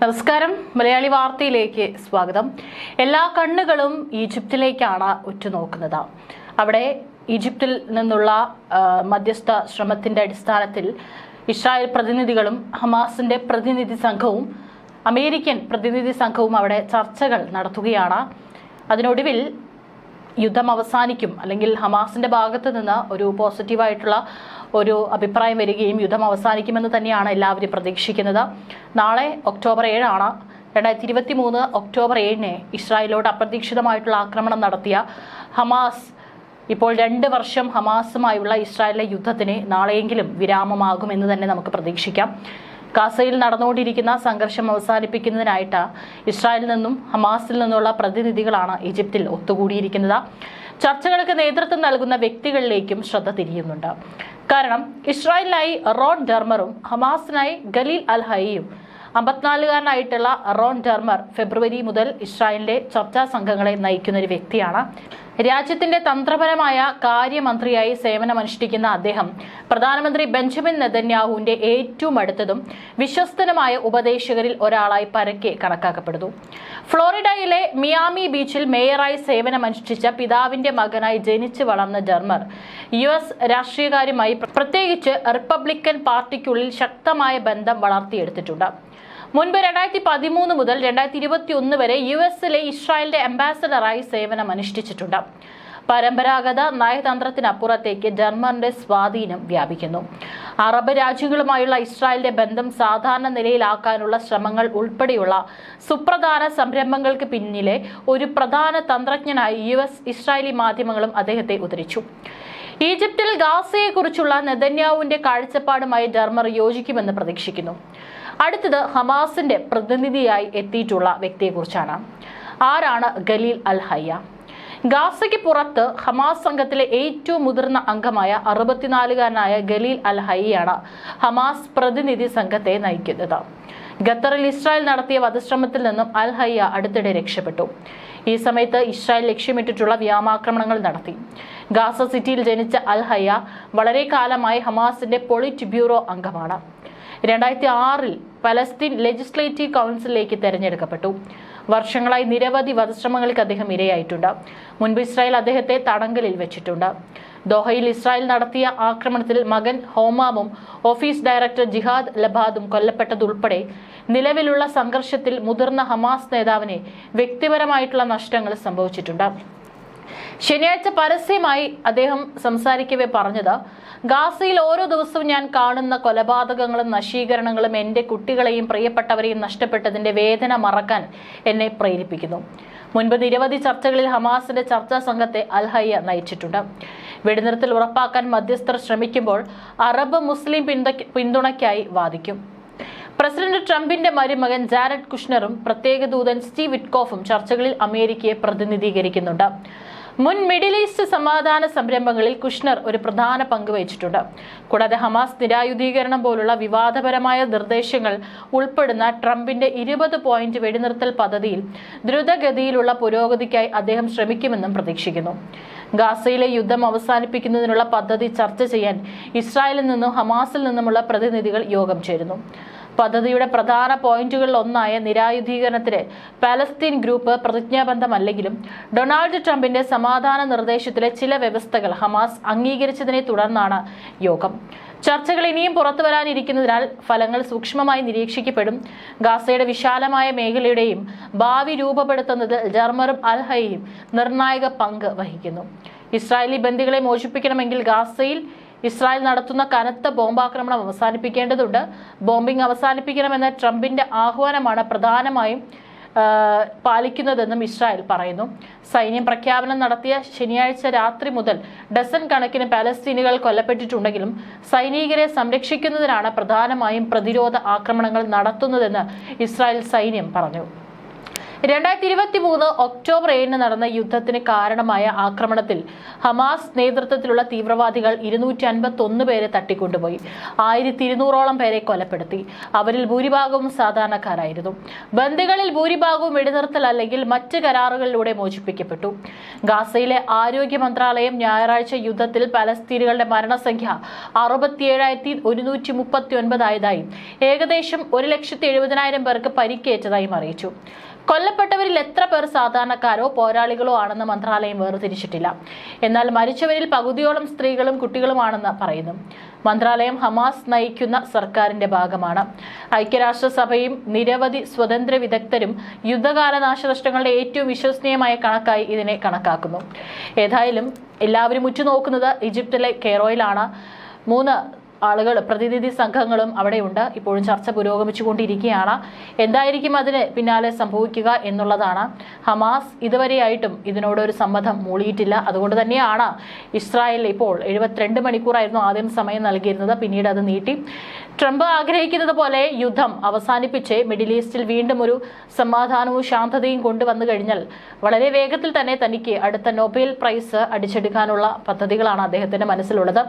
നമസ്കാരം. മലയാളി വാർത്തയിലേക്ക് സ്വാഗതം. എല്ലാ കണ്ണുകളും ഈജിപ്തിലേക്കാണ് ഉറ്റുനോക്കുന്നത്. അവിടെ ഈജിപ്തിൽ നിന്നുള്ള മധ്യസ്ഥ ശ്രമത്തിന്റെ അടിസ്ഥാനത്തിൽ ഇസ്രായേൽ പ്രതിനിധികളും ഹമാസിന്റെ പ്രതിനിധി സംഘവും അമേരിക്കൻ പ്രതിനിധി സംഘവും അവിടെ ചർച്ചകൾ നടത്തുകയാണ്. അതിനൊടുവിൽ യുദ്ധം അവസാനിക്കും. അല്ലെങ്കിൽ ഹമാസിന്റെ ഭാഗത്ത് നിന്ന് ഒരു പോസിറ്റീവായിട്ടുള്ള ഒരു അഭിപ്രായം വരികയും യുദ്ധം അവസാനിക്കുമെന്ന് തന്നെയാണ് എല്ലാവരും പ്രതീക്ഷിക്കുന്നത്. നാളെ ഒക്ടോബർ ഏഴാണ്. രണ്ടായിരത്തി ഇരുപത്തി മൂന്ന് ഒക്ടോബർ ഏഴിന് ഇസ്രായേലോട് അപ്രതീക്ഷിതമായിട്ടുള്ള ആക്രമണം നടത്തിയ ഹമാസ്. ഇപ്പോൾ രണ്ട് വർഷം ഹമാസുമായുള്ള ഇസ്രായേലിലെ യുദ്ധത്തിന് നാളെയെങ്കിലും വിരാമമാകുമെന്ന് തന്നെ നമുക്ക് പ്രതീക്ഷിക്കാം. ഗാസയിൽ നടന്നുകൊണ്ടിരിക്കുന്ന സംഘർഷം അവസാനിപ്പിക്കുന്നതിനായിട്ട് ഇസ്രായേലിൽ നിന്നും ഹമാസിൽ നിന്നുള്ള പ്രതിനിധികളാണ് ഈജിപ്തിൽ ഒത്തുകൂടിയിരിക്കുന്നത്. ചർച്ചകൾക്ക് നേതൃത്വം നൽകുന്ന വ്യക്തികളിലേക്കും ശ്രദ്ധ തിരിയുന്നുണ്ട്. കാരണം ഇസ്രായേലിനായി റോൺ ഡെർമറും ഹമാസിനായി ഗലീൽ അൽ ഹൈയും അമ്പത്തിനാലുകാരനായിട്ടുള്ള റോൺ ഡെർമർ ഫെബ്രുവരി മുതൽ ഇസ്രായേലിന്റെ ചർച്ചാ സംഘങ്ങളെ നയിക്കുന്ന ഒരു വ്യക്തിയാണ്. രാജ്യത്തിന്റെ തന്ത്രപരമായ കാര്യമന്ത്രിയായി സേവനമനുഷ്ഠിക്കുന്ന അദ്ദേഹം പ്രധാനമന്ത്രി ബെഞ്ചമിൻ നെതന്യാഹുവിന്റെ ഏറ്റവും അടുത്തതും വിശ്വസ്തനുമായ ഉപദേശകരിൽ ഒരാളായി പരക്കെ കണക്കാക്കപ്പെടുന്നു. ഫ്ലോറിഡയിലെ മിയാമി ബീച്ചിൽ മേയറായി സേവനമനുഷ്ഠിച്ച പിതാവിന്റെ മകനായി ജനിച്ചു വളർന്ന ജർമ്മർ യു എസ് രാഷ്ട്രീയകാര്യമായി പ്രത്യേകിച്ച് റിപ്പബ്ലിക്കൻ പാർട്ടിക്കുള്ളിൽ ശക്തമായ ബന്ധം വളർത്തിയെടുത്തിട്ടുണ്ട്. മുൻപ് രണ്ടായിരത്തി പതിമൂന്ന് മുതൽ രണ്ടായിരത്തി ഇരുപത്തി ഒന്ന് വരെ യു എസിലെ ഇസ്രായേലിന്റെ അംബാസഡറായി സേവനം അനുഷ്ഠിച്ചിട്ടുണ്ട്. പരമ്പരാഗത നയതന്ത്രത്തിനപ്പുറത്തേക്ക് ജർമ്മന്റെ സ്വാധീനം വ്യാപിക്കുന്നു. അറബ് രാജ്യങ്ങളുമായുള്ള ഇസ്രായേലിന്റെ ബന്ധം സാധാരണ നിലയിലാക്കാനുള്ള ശ്രമങ്ങൾ ഉൾപ്പെടെയുള്ള സുപ്രധാന സംരംഭങ്ങൾക്ക് പിന്നിലെ ഒരു പ്രധാന തന്ത്രജ്ഞനായി യു എസ് ഇസ്രായേലി മാധ്യമങ്ങളും അദ്ദേഹത്തെ ഉദ്ധരിച്ചു. ഈജിപ്തിൽ ഗാസയെക്കുറിച്ചുള്ള നെതന്യാവുവിന്റെ കാഴ്ചപ്പാടുമായി ഡർമർ യോജിക്കുമെന്ന് പ്രതീക്ഷിക്കുന്നു. അടുത്തത് ഹമാസിന്റെ പ്രതിനിധിയായി എത്തിയിട്ടുള്ള വ്യക്തിയെക്കുറിച്ചാണ്. ആരാണ് ഗലീൽ അൽ ഹയ്യ ഗാസയ്ക്ക് പുറത്ത് ഹമാസ് സംഘത്തിലെ ഏറ്റവും മുതിർന്ന അംഗമായ അറുപത്തിനാലുകാരനായ ഗലീൽ അൽ ഹയ്യാണ് ഹമാസ് പ്രതിനിധി സംഘത്തെ നയിക്കുന്നത്. ഖത്തറിൽ ഇസ്രായേൽ നടത്തിയ വധശ്രമത്തിൽ നിന്നും അൽ ഹയ്യ അടുത്തിടെ രക്ഷപ്പെട്ടു. ഈ സമയത്ത് ഇസ്രായേൽ ലക്ഷ്യമിട്ടിട്ടുള്ള വ്യോമാക്രമണങ്ങൾ നടത്തി. ഗാസ സിറ്റിയിൽ ജനിച്ച അൽ ഹയ്യ വളരെ കാലമായി ഹമാസിന്റെ പൊളിറ്റ് ബ്യൂറോ അംഗമാണ്. രണ്ടായിരത്തി ആറിൽ പലസ്തീൻ ലെജിസ്ലേറ്റീവ് കൗൺസിലിലേക്ക് തെരഞ്ഞെടുക്കപ്പെട്ടു. വർഷങ്ങളായി നിരവധി വധശ്രമങ്ങൾക്ക് അദ്ദേഹം ഇരയായിട്ടുണ്ട്. മുൻപ് ഇസ്രായേൽ അദ്ദേഹത്തെ തടങ്കലിൽ വെച്ചിട്ടുണ്ട്. ദോഹയിൽ ഇസ്രായേൽ നടത്തിയ ആക്രമണത്തിൽ മകൻ ഹോമാമും ഓഫീസ് ഡയറക്ടർ ജിഹാദ് ലബാദും കൊല്ലപ്പെട്ടതുൾപ്പെടെ നിലവിലുള്ള സംഘർഷത്തിൽ മുതിർന്ന ഹമാസ് നേതാവിന് വ്യക്തിപരമായിട്ടുള്ള നഷ്ടങ്ങൾ സംഭവിച്ചിട്ടുണ്ട്. ശനിയാഴ്ച പരസ്യമായി അദ്ദേഹം സംസാരിക്കവേ പറഞ്ഞത് ഗാസയിൽ ഓരോ ദിവസവും ഞാൻ കാണുന്ന കൊലപാതകങ്ങളും നശീകരണങ്ങളും എന്റെ കുട്ടികളെയും പ്രിയപ്പെട്ടവരെയും നഷ്ടപ്പെട്ടതിന്റെ വേദന മറക്കാൻ എന്നെ പ്രേരിപ്പിക്കുന്നു. മുൻപ് നിരവധി ചർച്ചകളിൽ ഹമാസിന്റെ ചർച്ചാ സംഘത്തെ അൽഹയ്യ നയിച്ചിട്ടുണ്ട്. വെടിനിർത്തൽ ഉറപ്പാക്കാൻ മധ്യസ്ഥർ ശ്രമിക്കുമ്പോൾ അറബ് മുസ്ലിം പിന്തുണ- പിന്തുണയ്ക്കായി വാദിക്കും. പ്രസിഡന്റ് ട്രംപിന്റെ മരുമകൻ ജാരഡ് കുഷ്ണറും പ്രത്യേക ദൂതൻ സ്റ്റീവ് വിറ്റ്കോഫും ചർച്ചകളിൽ അമേരിക്കയെ പ്രതിനിധീകരിക്കുന്നുണ്ട്. മുൻ മിഡിൽ ഈസ്റ്റ് സമാധാന സംരംഭങ്ങളിൽ കുഷ്ണർ ഒരു പ്രധാന പങ്ക് വഹിച്ചിട്ടുണ്ട്. കൂടാതെ ഹമാസ് നിരായുധീകരണം പോലുള്ള വിവാദപരമായ നിർദ്ദേശങ്ങൾ ഉൾപ്പെടുന്ന ട്രംപിന്റെ ഇരുപത് പോയിന്റ് വെടിനിർത്തൽ പദ്ധതിയിൽ ദ്രുതഗതിയിലുള്ള പുരോഗതിക്കായി അദ്ദേഹം ശ്രമിക്കുമെന്നും പ്രതീക്ഷിക്കുന്നു. ഗാസയിലെ യുദ്ധം അവസാനിപ്പിക്കുന്നതിനുള്ള പദ്ധതി ചർച്ച ചെയ്യാൻ ഇസ്രായേലിൽ നിന്നും ഹമാസിൽ നിന്നുമുള്ള പ്രതിനിധികൾ യോഗം ചേരുന്നു. പദ്ധതിയുടെ പ്രധാന പോയിന്റുകളിൽ ഒന്നായ നിരായുധീകരണത്തിന് പാലസ്തീൻ ഗ്രൂപ്പ് പ്രതിജ്ഞാബദ്ധമല്ലെങ്കിലും ഡൊണാൾഡ് ട്രംപിന്റെ സമാധാന നിർദ്ദേശത്തിലെ ചില വ്യവസ്ഥകൾ ഹമാസ് അംഗീകരിച്ചതിനെ തുടർന്നാണ് യോഗം. ചർച്ചകൾ ഇനിയും പുറത്തു വരാനിരിക്കുന്നതിനാൽ ഫലങ്ങൾ സൂക്ഷ്മമായി നിരീക്ഷിക്കപ്പെടും. ഗാസയുടെ വിശാലമായ മേഖലയുടെയും ഭാവി രൂപപ്പെടുത്തുന്നതിൽ ജർമറും അൽഹയും നിർണായക പങ്ക് വഹിക്കുന്നു. ഇസ്രായേലി ബന്ദികളെ മോചിപ്പിക്കണമെങ്കിൽ ഗാസയിൽ ഇസ്രായേൽ നടത്തുന്ന കനത്ത ബോംബാക്രമണം അവസാനിപ്പിക്കേണ്ടതുണ്ട്. ബോംബിംഗ് അവസാനിപ്പിക്കണമെന്ന ട്രംപിന്റെ ആഹ്വാനമാണ് പ്രധാനമായും പാലിക്കുന്നതെന്നും ഇസ്രായേൽ പറയുന്നു. സൈന്യം പ്രഖ്യാപനം നടത്തിയ ശനിയാഴ്ച രാത്രി മുതൽ ഡസൻ കണക്കിന് പാലസ്തീനുകൾ കൊല്ലപ്പെട്ടിട്ടുണ്ടെങ്കിലും സൈനികരെ സംരക്ഷിക്കുന്നതിനാണ് പ്രധാനമായും പ്രതിരോധ ആക്രമണങ്ങൾ നടത്തുന്നതെന്ന് ഇസ്രായേൽ സൈന്യം പറഞ്ഞു. രണ്ടായിരത്തി ഇരുപത്തി മൂന്ന് ഒക്ടോബർ ഏഴിന് നടന്ന യുദ്ധത്തിന് കാരണമായ ആക്രമണത്തിൽ ഹമാസ് നേതൃത്വത്തിലുള്ള തീവ്രവാദികൾ ഇരുന്നൂറ്റി അൻപത്തി ഒന്ന് പേരെ തട്ടിക്കൊണ്ടുപോയി. ആയിരത്തി ഇരുന്നൂറോളം പേരെ കൊലപ്പെടുത്തി. അവരിൽ ഭൂരിഭാഗവും സാധാരണക്കാരായിരുന്നു. ബന്ദികളിൽ ഭൂരിഭാഗവും വെടിനിർത്തൽ അല്ലെങ്കിൽ മറ്റ് കരാറുകളിലൂടെ മോചിപ്പിക്കപ്പെട്ടു. ഗാസയിലെ ആരോഗ്യ മന്ത്രാലയം ഞായറാഴ്ച യുദ്ധത്തിൽ പലസ്തീനുകളുടെ മരണസംഖ്യ അറുപത്തിയേഴായിരത്തി ഒരുന്നൂറ്റി മുപ്പത്തി ഒൻപതായതായും ഏകദേശം ഒരു ലക്ഷത്തി എഴുപതിനായിരം പേർക്ക് പരിക്കേറ്റതായും അറിയിച്ചു. കൊല്ലപ്പെട്ടവരിൽ എത്ര പേർ സാധാരണക്കാരോ പോരാളികളോ ആണെന്ന് മന്ത്രാലയം വേർതിരിച്ചിട്ടില്ല. എന്നാൽ മരിച്ചവരിൽ പകുതിയോളം സ്ത്രീകളും കുട്ടികളുമാണെന്ന് പറയുന്നു. മന്ത്രാലയം ഹമാസ് നയിക്കുന്ന സർക്കാരിന്റെ ഭാഗമാണ്. ഐക്യരാഷ്ട്രസഭയും നിരവധി സ്വതന്ത്ര വിദഗ്ധരും യുദ്ധകാല നാശനഷ്ടങ്ങളുടെ ഏറ്റവും വിശ്വസനീയമായ കണക്കായി ഇതിനെ കണക്കാക്കുന്നു. ഏതായാലും എല്ലാവരും ഉറ്റുനോക്കുന്നത് ഈജിപ്തിലെ കെയറോയിലാണ്. മൂന്ന് ആളുകൾ പ്രതിനിധി സംഘങ്ങളും അവിടെയുണ്ട്. ഇപ്പോഴും ചർച്ച പുരോഗമിച്ചുകൊണ്ടിരിക്കുകയാണ്. എന്തായിരിക്കും അതിന് പിന്നാലെ സംഭവിക്കുക എന്നുള്ളതാണ്. ഹമാസ് ഇതുവരെയായിട്ടും ഇതിനോടൊരു സമ്മതം മൂളിയിട്ടില്ല. അതുകൊണ്ട് തന്നെയാണ് ഇസ്രായേൽ ഇപ്പോൾ എഴുപത്തിരണ്ട് മണിക്കൂറായിരുന്നു ആദ്യം സമയം നൽകിയിരുന്നത്. പിന്നീട് അത് നീട്ടി. ട്രംപ് ആഗ്രഹിക്കുന്നത് പോലെ യുദ്ധം അവസാനിപ്പിച്ച് മിഡിൽ ഈസ്റ്റിൽ വീണ്ടും ഒരു സമാധാനവും ശാന്തതയും കൊണ്ടുവന്നു കഴിഞ്ഞാൽ വളരെ വേഗത്തിൽ തന്നെ തനിക്ക് അടുത്ത നൊബേൽ പ്രൈസ് അടിച്ചെടുക്കാനുള്ള പദ്ധതികളാണ് അദ്ദേഹത്തിന്റെ മനസ്സിലുള്ളത്.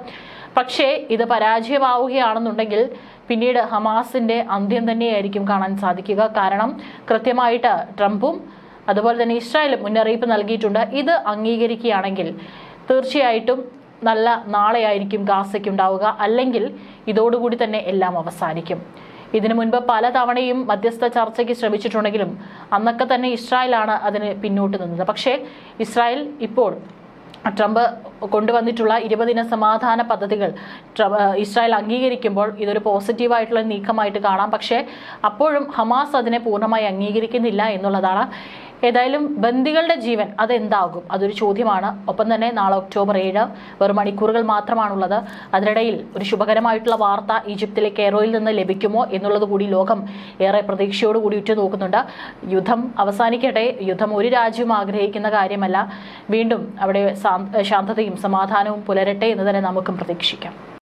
പക്ഷേ ഇത് പരാജയമാവുകയാണെന്നുണ്ടെങ്കിൽ പിന്നീട് ഹമാസിന്റെ അന്ത്യം തന്നെയായിരിക്കും കാണാൻ സാധിക്കുക. കാരണം കൃത്യമായിട്ട് ട്രംപും അതുപോലെ തന്നെ ഇസ്രായേലും മുന്നറിയിപ്പ് നൽകിയിട്ടുണ്ട്. ഇത് അംഗീകരിക്കുകയാണെങ്കിൽ തീർച്ചയായിട്ടും നല്ല നാളെയായിരിക്കും ഗാസയ്ക്ക് ഉണ്ടാവുക അല്ലെങ്കിൽ ഇതോടുകൂടി തന്നെ എല്ലാം അവസാനിക്കും. ഇതിനു മുൻപ് പല തവണയും മധ്യസ്ഥ ചർച്ചയ്ക്ക് ശ്രമിച്ചിട്ടുണ്ടെങ്കിലും അന്നൊക്കെ തന്നെ ഇസ്രായേലാണ് അതിന് പിന്നോട്ട് നിന്നത്. പക്ഷേ ഇസ്രായേൽ ഇപ്പോൾ ട്രംപ് കൊണ്ടുവന്നിട്ടുള്ള ഇരുപതിന സമാധാന പദ്ധതികൾ ഇസ്രായേൽ അംഗീകരിക്കുമ്പോൾ ഇതൊരു പോസിറ്റീവായിട്ടുള്ള നീക്കമായിട്ട് കാണാം. പക്ഷേ അപ്പോഴും ഹമാസ് അതിനെ പൂർണമായി അംഗീകരിക്കുന്നില്ല എന്നുള്ളതാണ് ഏതായാലും ബന്ദികളുടെ ജീവൻ അതെന്താകും? അതൊരു ചോദ്യമാണ്. ഒപ്പം തന്നെ നാളെ ഒക്ടോബർ ഏഴ് വെറും മണിക്കൂറുകൾ മാത്രമാണുള്ളത്. അതിനിടയിൽ ഒരു ശുഭകരമായിട്ടുള്ള വാർത്ത ഈജിപ്തിലെ കെയറോയിൽ നിന്ന് ലഭിക്കുമോ എന്നുള്ളത് കൂടി ലോകം ഏറെ പ്രതീക്ഷയോട് കൂടി ഉറ്റുനോക്കുന്നുണ്ട്. യുദ്ധം അവസാനിക്കട്ടെ. യുദ്ധം ഒരു രാജ്യവും ആഗ്രഹിക്കുന്ന കാര്യമല്ല. വീണ്ടും അവിടെ ശാന്തതയും സമാധാനവും പുലരട്ടെ എന്ന് തന്നെ നമുക്കും പ്രതീക്ഷിക്കാം.